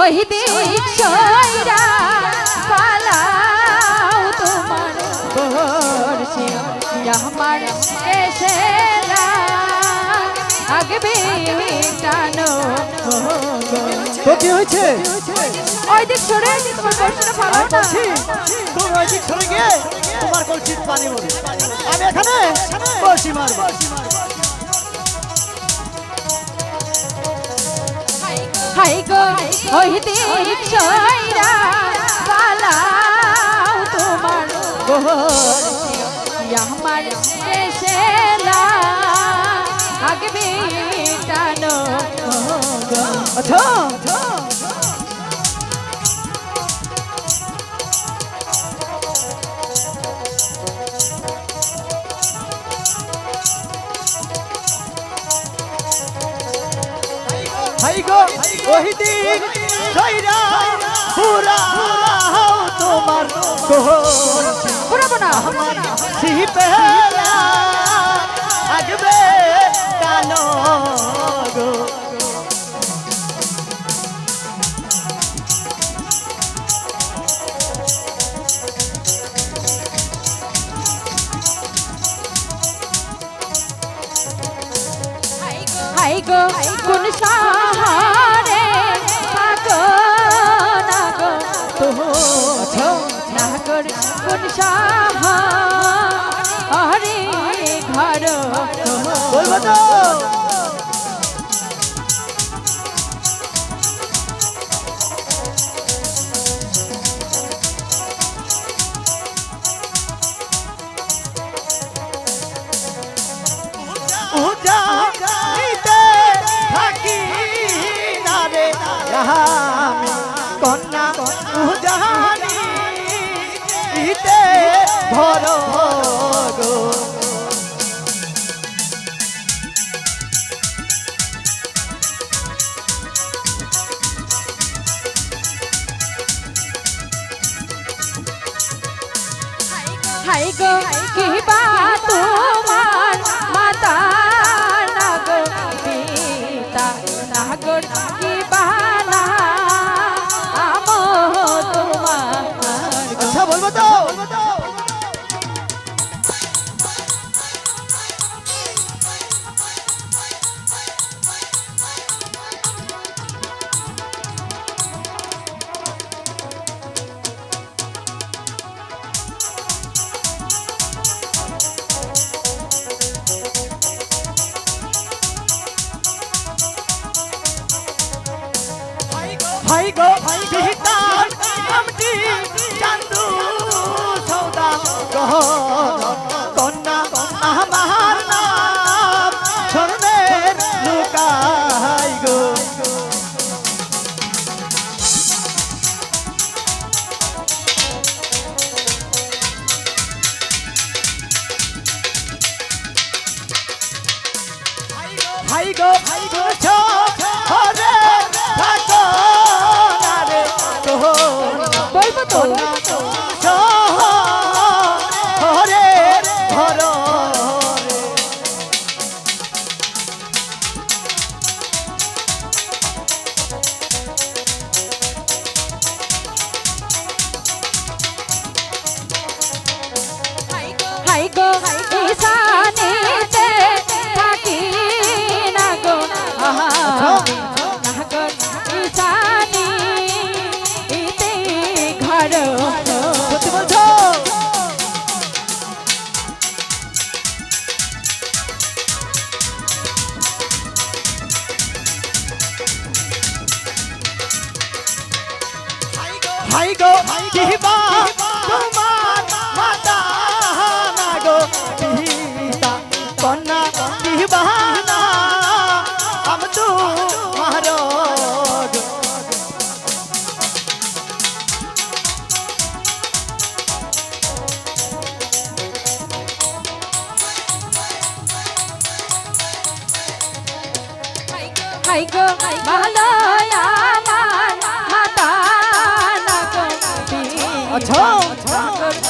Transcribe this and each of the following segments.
ওই দিক সইরা পালাও তোমার বর্ষে আমার এসে আগবে টানো তো কি হয়েছে? ওই দিক সরে তোমার বর্ষটা পালাও না তুমি ওই দিক সরে গিয়ে তোমার কলসির পানি মরে। আমি এখানে? বসি মারবো। হাই গো দিক সইরা পালাও তোমার বর্ষে আমার এসে আগবে টানো আচ্ছা হাই গো ওই দিন সইরা পুরা হাও তোমার কলসি পুরাবো না। সিপেলা আগবে কানো গো। হাই গো কোন সাহারে আমি কন্যা উজানি ইতে ভর গো। মাতা না গো পিতা না ভাই গো পিতার আমটি চান্দু সৌদা গহ ভাই গো। ভাই কিবা তোমার মাতা না। গো পিতা কন্যা কিবা হাই ভালো আচ্ছা ভালো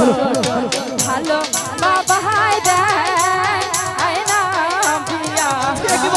ভালো বাবা হাই দেয় আয়না বিয়া কি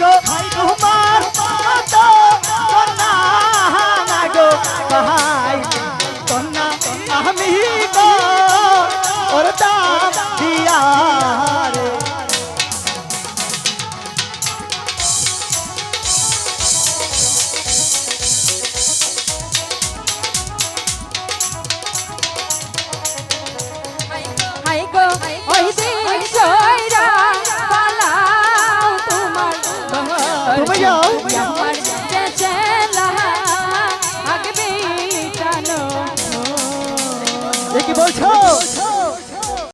গো